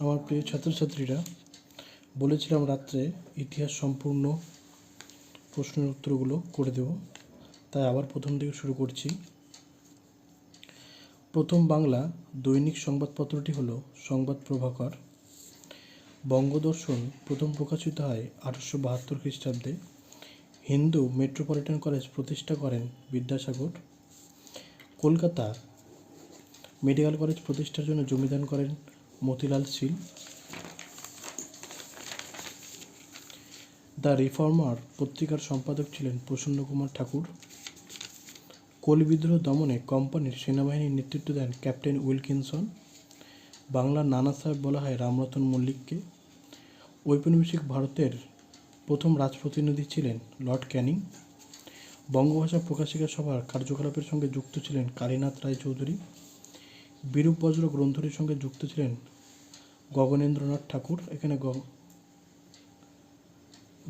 আমার প্রিয় ছাত্রছাত্রীরা, বলেছিলাম রাত্রে ইতিহাস সম্পূর্ণ প্রশ্নের উত্তরগুলো করে দেব। তাই আবার প্রথম থেকে শুরু করছি। প্রথম বাংলা দৈনিক সংবাদপত্রটি হলো সংবাদ প্রভাকর। বঙ্গদর্শন প্রথম প্রকাশিত হয় আঠারোশো বাহাত্তর খ্রিস্টাব্দে। হিন্দু মেট্রোপলিটন কলেজ প্রতিষ্ঠা করেন বিদ্যাসাগর। কলকাতা মেডিকেল কলেজ প্রতিষ্ঠার জন্য জমিদান করেন মতিলাল শীল। দ্য রিফর্মার পত্রিকার সম্পাদক ছিলেন প্রসন্ন কুমার ঠাকুর। কোল বিদ্রোহ দমনে কোম্পানির সেনাবাহিনীর নেতৃত্ব দেন ক্যাপ্টেন উইলকিনসন। বাংলার নানা সাহেব বলা হয় রামরতন মল্লিককে। ঔপনিবেশিক ভারতের প্রথম রাজপ্রতিনিধি ছিলেন লর্ড ক্যানিং। বঙ্গভাষা প্রকাশিকা সভার কার্যকলাপের সঙ্গে যুক্ত ছিলেন কালীনাথ রায় চৌধুরী বিরূপ বজ্র গ্রন্থটির সঙ্গে যুক্ত ছিলেন গগনেন্দ্রনাথ ঠাকুর। এখানে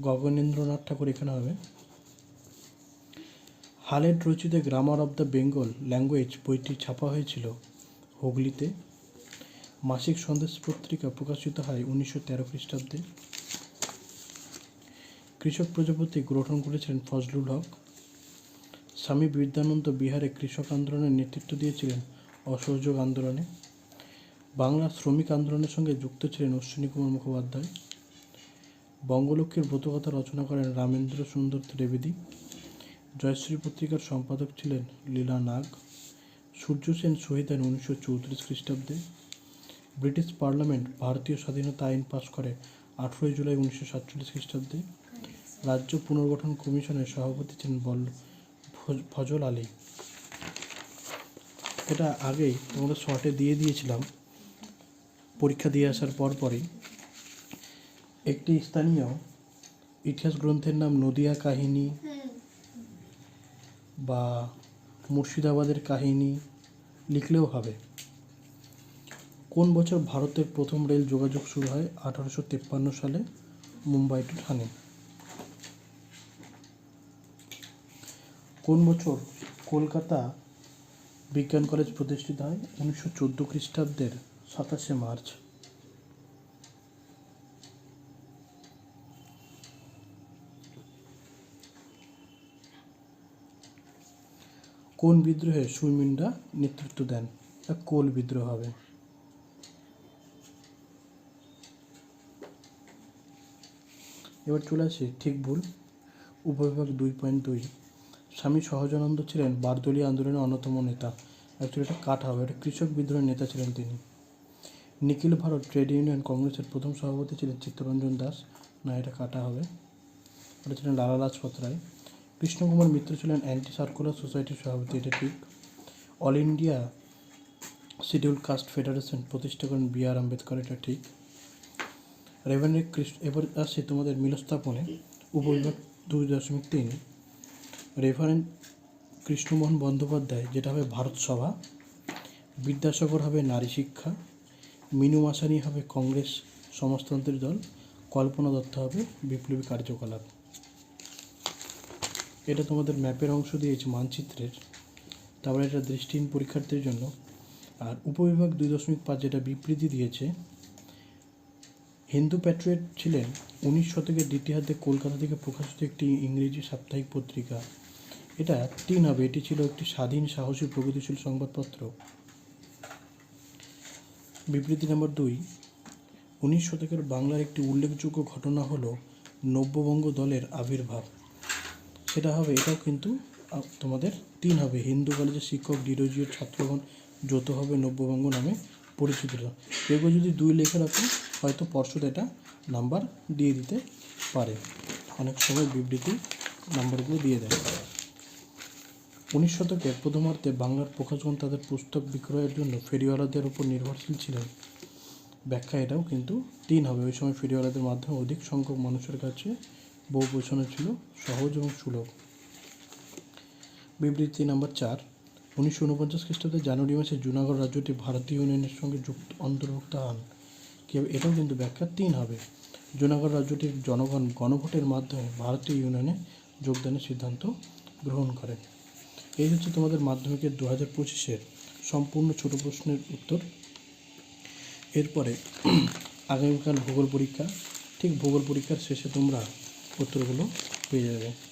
গগনেন্দ্রনাথ ঠাকুর এখানে হবে। হালেট রচিত grammar of the Bengal language বইটি ছাপা হয়েছিল হুগলিতে। মাসিক সন্দেশ পত্রিকা প্রকাশিত হয় উনিশশো তেরো খ্রিস্টাব্দে। কৃষক প্রজাপতি গ্রহণ করেছিলেন ফজলুল হক। স্বামী বিদ্যানন্দ বিহারে কৃষক আন্দোলনের নেতৃত্ব দিয়েছিলেন অসহযোগ আন্দোলনে। বাংলার শ্রমিক আন্দোলনের সঙ্গে যুক্ত ছিলেন অশ্বিনী কুমার মুখোপাধ্যায়। বঙ্গলক্ষ্মীর ব্রতকথা রচনা করেন রামেন্দ্র সুন্দর ত্রিবেদী। জয়শ্রী পত্রিকার সম্পাদক ছিলেন লীলা নাগ। সূর্য সেন শহীদ হন উনিশশো চৌত্রিশ খ্রিস্টাব্দে। ব্রিটিশ পার্লামেন্ট ভারতীয় স্বাধীনতা আইন পাশ করে আঠেরোই জুলাই উনিশশো সাতচল্লিশ খ্রিস্টাব্দে। রাজ্য পুনর্গঠন কমিশনের সভাপতি ছিলেন বল ফজল আলী। এটা আগেই তোমাদের শর্টে দিয়ে দিয়েছিলাম। পরীক্ষা দিয়ে আসার পর পরই। একটি স্থানীয় ইতিহাস গ্রন্থের নাম নদিয়া কাহিনী বা মুর্শিদাবাদের কাহিনী লিখলেও হবে। কোন বছর ভারতের প্রথম রেল যোগাযোগ শুরু হয়? আঠারোশো তেপ্পান্ন সালে মুম্বাই টু ঠানে। কোন বছর কলকাতা বিজ্ঞান কলেজ প্রতিষ্ঠিত হয় উনিশশো চোদ্দ খ্রিস্টাব্দের সাতাশে মার্চ। কোন বিদ্রোহে সুইমিন্ডা নেতৃত্ব দেন? তা কোল বিদ্রোহ হবে। এবার চলে আসি, ঠিক ভুল। উপবিভাগ দুই পয়েন্ট দুই। স্বামী সহজানন্দ ছিলেন বারদলীয় আন্দোলনের অন্যতম নেতা। অ্যাকচুয়ালি এটা কাট হবে, এটা কৃষক বিদ্রোহের নেতা ছিলেন তিনি। নিখিল ভারত ট্রেড ইউনিয়ন কংগ্রেসের প্রথম সভাপতি ছিলেন চিত্তরঞ্জন দাস। না, এটা কাটা হবে। এটা ছিলেন লালা লাজপত রায়। কৃষ্ণকুমার মিত্র ছিলেন অ্যান্টি সার্কুলার সোসাইটির সভাপতি, এটা ঠিক। All India scheduled caste federation প্রতিষ্ঠা করেন বি আর আম্বেদকর, এটা ঠিক। রেভেনের কৃষ্ণ, এবার আসছে তোমাদের মিলস্থাপনে। উপবিভাগ দুই দশমিক তিন। রেফারেন্ট কৃষ্ণমোহন বন্দ্যোপাধ্যায়, যেটা হবে ভারত সভা। বিদ্যাসাগর হবে নারী শিক্ষা। মিনু মাসানি হবে কংগ্রেস সমাজতন্ত্রের দল। কল্পনা দত্ত হবে বিপ্লবী কার্যকলাপ। এটা তোমাদের ম্যাপের অংশ দিয়েছে মানচিত্রের। তারপরে এটা দৃষ্টিহীন পরীক্ষার্থীর জন্য। আর উপবিভাগ দুই দশমিক পাঁচ যেটা বিবৃতি দিয়েছে হিন্দু প্যাট্রিয়ট ছিলেন উনিশ শতকের দ্বিতীয়ার্ধে কলকাতা থেকে প্রকাশিত একটি ইংরেজি সাপ্তাহিক পত্রিকা। এটা তিন হবে। এটি ছিল একটি স্বাধীন, সাহসী, প্রগতিশীল সংবাদপত্র। বিবৃতি নম্বর দুই। উনিশ শতকের বাংলার একটি উল্লেখযোগ্য ঘটনা হলো নব্যবঙ্গ দলের আবির্ভাব। সেটা হবে, এটাও কিন্তু তোমাদের তিন হবে। হিন্দু কলেজের শিক্ষক, ডিরোজিও ছাত্রগণ যৌথ হবে নব্যবঙ্গ নামে পরিচিত কেউ কেউ যদি দুই লেখে রাখো, হয়তো পর্ষদ এটা নাম্বার দিয়ে দিতে পারে। অনেক সময় বিবৃতি নাম্বারগুলো দিয়ে দেয়। উনিশ শতকের প্রথমার্ধে বাংলার প্রকাশগণ তাদের পুস্তক বিক্রয়ের জন্য ফেরিওয়ালাদের উপর নির্ভরশীল ছিলেন। ব্যাখ্যা এটাও কিন্তু তিন হবে। ওই সময় ফেরিওয়ালাদের মাধ্যমে অধিক সংখ্যক মানুষের কাছে বউ পৌঁছানো ছিল সহজ এবং সুলভ। বিবৃতি নাম্বার চার উনিশশো উনপঞ্চাশ খ্রিস্টাব্দে জানুয়ারি মাসে জুনাগড় রাজ্যটি ভারতীয় ইউনিয়নের সঙ্গে যুক্ত, অন্তর্ভুক্ত হন। এটাও কিন্তু ব্যাখ্যা তিন হবে। জুনাগড় রাজ্যটির জনগণ গণভোটের মাধ্যমে ভারতীয় ইউনিয়নে যোগদানের সিদ্ধান্ত গ্রহণ করেন। এই হচ্ছে তোমাদের মাধ্যমিকের দু হাজার পঁচিশের সম্পূর্ণ ছোট প্রশ্নের উত্তর। এরপরে আগামীকাল ভূগোল পরীক্ষা। ঠিক ভূগোল পরীক্ষার শেষে তোমরা উত্তরগুলো পেয়ে যাবে।